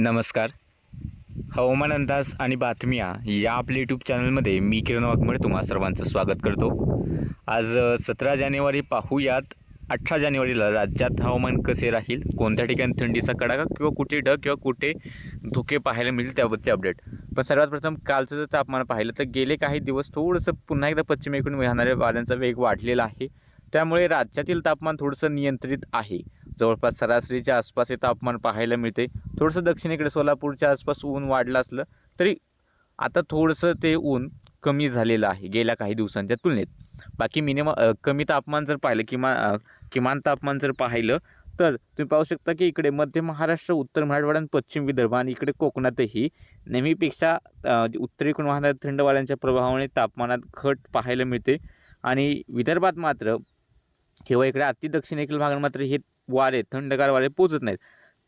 नमस्कार. हवामान अंदाज आणि बातम्या या आपल्या यूट्यूब चॅनलमध्ये मी किरण वाघमळे तुम्हा सर्वांचं स्वागत करतो. आज सतरा जानेवारी पाहूयात. अठरा जानेवारीला राज्यात हवामान कसे राहील? कोणत्या ठिकाणी थंडीचा कडाका किंवा कुठे ढग किंवा कुठे धुके पाहायला मिळतील त्याबद्दलचे अपडेट पण सर्वात प्रथम कालचं जर तापमान पाहिलं तर गेले काही दिवस थोडंसं पुन्हा एकदा पश्चिमेकडून वाहणाऱ्या वाऱ्यांचा वेग वाढलेला आहे. त्यामुळे राज्यातील तापमान थोडंसं नियंत्रित आहे. जवळपास सरासरीच्या आसपास हे तापमान पाहायला मिळते. थोडंसं दक्षिणेकडे सोलापूरच्या आसपास ऊन वाढलं असलं तरी आता थोडंसं ते ऊन कमी झालेलं आहे गेल्या काही दिवसांच्या तुलनेत. बाकी मिनिम कमी तापमान जर पाहिलं किमान किमान तापमान जर पाहिलं तर तुम्ही पाहू शकता की इकडे मध्य महाराष्ट्र उत्तर मराठवाडा आणि पश्चिम विदर्भ आणि इकडे कोकणातही नेहमीपेक्षा उत्तरेकडून वाहणाऱ्या थंड वाऱ्यांच्या प्रभावाने तापमानात घट पाहायला मिळते. आणि विदर्भात मात्र किंवा इकडे अति दक्षिणेकडील भागात मात्र हे वारे थंडगार वारे पोचत नाहीत.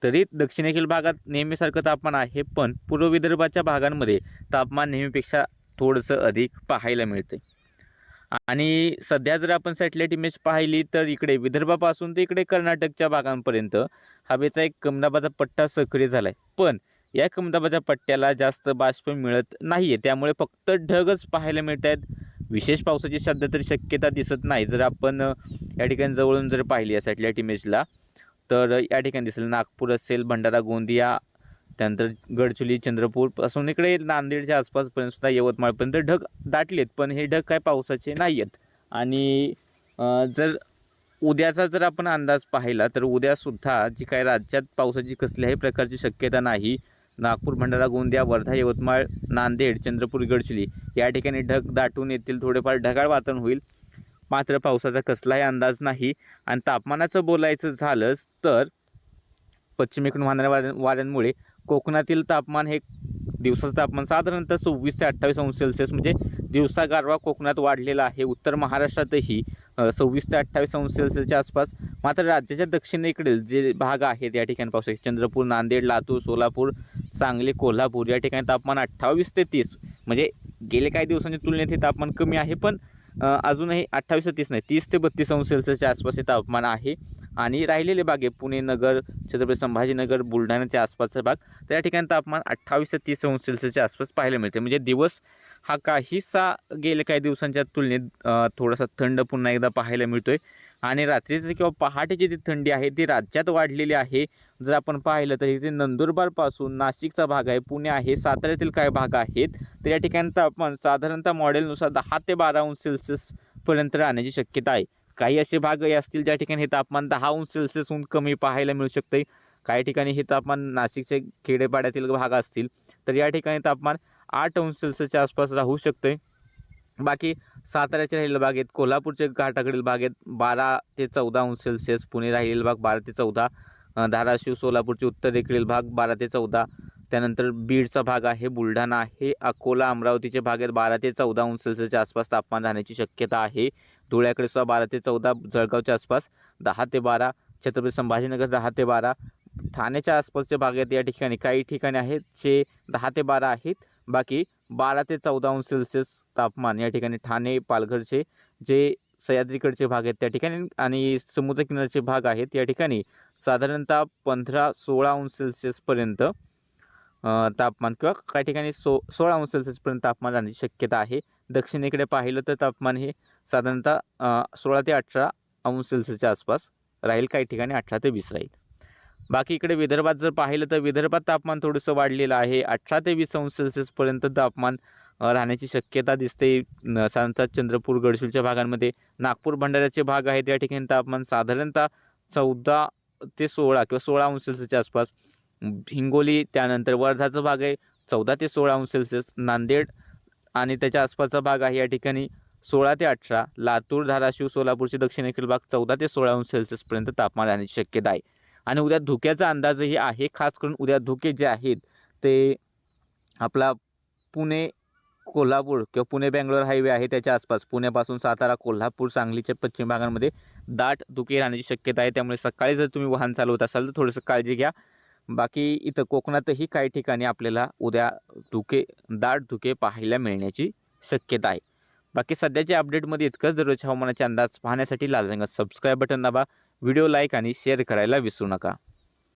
तरी दक्षिणेकडील भागात नेहमीसारखं तापमान आहे पण पूर्व विदर्भाच्या भागांमध्ये तापमान नेहमीपेक्षा थोडंसं अधिक पाहायला मिळते आणि सध्या जर आपण सॅटेलाईट इमेज पाहिली तर इकडे विदर्भापासून ते इकडे कर्नाटकच्या भागांपर्यंत हवेचा एक कमदाबाचा पट्टा सक्रिय झाला आहे पण या कमदाबाच्या पट्ट्याला जास्त बाष्प मिळत नाही आहे त्यामुळे फक्त ढगच पाहायला मिळत आहेत विशेष पावसाची सध्या तरी शक्यता दिसत नाही. जर आपण या ठिकाणी जवळून जर पाहिली या सॅटेलाईट इमेजला तर या ठिकाणी दिसेल नागपूर असेल भंडारा गोंदिया त्यानंतर गडचुली चंद्रपूरपासून इकडे नांदेडच्या आसपासपर्यंत सुद्धा यवतमाळपर्यंत ढग दाटलेत. पण हे ढग काय पावसाचे नाही आहेत आणि जर उद्याचा जर आपण अंदाज पाहिला तर उद्यासुद्धा जी काय राज्यात पावसाची कसल्याही प्रकारची शक्यता नाही नागपूर भंडारा गोंदिया वर्धा यवतमाळ नांदेड चंद्रपूर गडचिरोली या ठिकाणी ढग दाटून येतील थोडेफार ढगाळ वातावरण होईल. मात्र पावसाचा कसलाही अंदाज नाही आणि तापमानाचं बोलायचं झालंच तर पश्चिमेकडून वाहणाऱ्या वाऱ्या वाऱ्यांमुळे कोकणातील तापमान हे दिवसाचं तापमान साधारणतः सव्वीस ते अठ्ठावीस अंश सेल्सिअस म्हणजे दिवसा गारवा कोकणात वाढलेला आहे. उत्तर महाराष्ट्रातही सव्वीस ते अठ्ठावीस अंश सेल्सिअसच्या आसपास. मात्र राज्याच्या दक्षिणेकडील जे भाग आहेत या ठिकाणी पावसाचे चंद्रपूर नांदेड लातूर सोलापूर सांगली कोल्हापूर या ठिकाणी तापमान अठ्ठावीस ते तीस. म्हणजे गेले काही दिवसांच्या तुलनेत हे तापमान कमी आहे पण अजूनही अठ्ठावीस ते तीस नाही तीस ते बत्तीस अंश सेल्सिअसच्या आसपास हे तापमान आहे. आणि राहिलेले भाग आहे पुणे नगर छत्रपती संभाजीनगर बुलढाण्याच्या आसपासचा भाग तर या ठिकाणी तापमान अठ्ठावीस ते तीस अंश सेल्सिअसच्या आसपास पाहायला मिळते. म्हणजे दिवस हा काहीसा गेल्या काही दिवसांच्या तुलनेत थोडासा थंड पुन्हा एकदा पाहायला मिळतोय. आणि रात्रीची किंवा पहाटेची जी थंडी आहे ती राज्यात वाढलेली आहे. जर आपण पाहिलं तर इथे नंदुरबारपासून नाशिकचा भाग आहे पुणे आहे साताऱ्यातील काही भाग आहेत. तर या ठिकाणी तापमान साधारणतः मॉडेलनुसार दहा ते बारा अंश सेल्सिअसपर्यंत राहण्याची शक्यता आहे. काही असे भागही असतील ज्या ठिकाणी हे तापमान दहा अंश सेल्सिअसहून कमी पाहायला मिळू शकते. काही ठिकाणी हे तापमान नाशिकचे खेडेपाड्यातील भाग असतील तर या ठिकाणी तापमान आठ अंश सेल्सिअसच्या आसपास राहू शकते. बाकी साताऱ्याचे राहिलेले भाग आहेत कोल्हापूरचे घाटाकडील भाग आहेत बारा ते चौदा अंश सेल्सिअस. पुणे राहिलेले भाग बारा ते चौदा. धाराशिव सोलापूरचे उत्तरेकडील भाग बारा ते चौदा. त्यानंतर बीडचा भाग आहे बुलढाणा आहे अकोला अमरावतीचे भाग आहेत बारा ते चौदा अंश सेल्सिअसच्या आसपास तापमान राहण्याची शक्यता आहे. धुळ्याकडे सुद्धा बारा ते चौदा जळगावच्या आसपास दहा ते बारा छत्रपती संभाजीनगर दहा ते बारा ठाण्याच्या आसपासचे भाग आहेत या ठिकाणी. काही ठिकाणी आहेत जे दहा ते बारा आहेत बाकी बारा ते चौदा अंश सेल्सिअस तापमान या ठिकाणी ठाणे पालघरचे जे सह्याद्रीकडचे भाग आहेत त्या ठिकाणी आणि समुद्रकिनारचे भाग आहेत या ठिकाणी साधारणतः पंधरा सोळा अंश सेल्सिअसपर्यंत तापमान किंवा काही ठिकाणी सो सोळा अंश सेल्सिअसपर्यंत तापमान राहण्याची शक्यता आहे. दक्षिणेकडे पाहिलं तर तापमान हे साधारणतः सोळा ते अठरा अंश सेल्सिअसच्या आसपास राहील काही ठिकाणी अठरा ते वीस राहील. बाकी इकडे विदर्भात जर पाहिलं तर विदर्भात तापमान थोडंसं वाढलेलं आहे. अठरा ते वीस अंश सेल्सिअसपर्यंत तापमान राहण्याची शक्यता दिसते. साधारणतः चंद्रपूर गडचिरोलीच्या भागांमध्ये नागपूर भंडाऱ्याचे भाग आहेत. या ठिकाणी तापमान साधारणतः चौदा ते सोळा किंवा सोळा अंश सेल्सिअसच्या आसपास हिंगोली त्यानंतर वर्धाचा भाग आहे चौदा ते सोळा अंश सेल्सिअस नांदेड आणि त्याच्या आसपासचा भाग आहे या ठिकाणी सोळा ते अठरा लातूर धाराशिव सोलापूरचे दक्षिणेकडील भाग चौदा ते सोळा अंश सेल्सिअसपर्यंत तापमान राहण्याची शक्यता आहे. आणि उद्या धुक्याचा अंदाजही आहे खास करून उद्या धुके जे आहेत ते आपला पुणे कोल्हापूर किंवा पुणे बेंगलोर हायवे आहे त्याच्या आसपास. पुण्यापासून सातारा कोल्हापूर सांगलीच्या पश्चिम भागांमध्ये दाट धुके राहण्याची शक्यता आहे. त्यामुळे सकाळी जर तुम्ही वाहन चालवत असाल तर थोडंसं काळजी घ्या. बाकी इथं कोकणातही काही ठिकाणी आपल्याला उद्या धुके दाट धुके पाहायला मिळण्याची शक्यता आहे. बाकी सध्याच्या अपडेटमध्ये इतकंच. दररोज हवामानाचे अंदाज पाहण्यासाठी लाल रंगात सबस्क्राईब बटन दाबा. व्हिडिओ लाईक आणि शेअर करायला विसरू नका.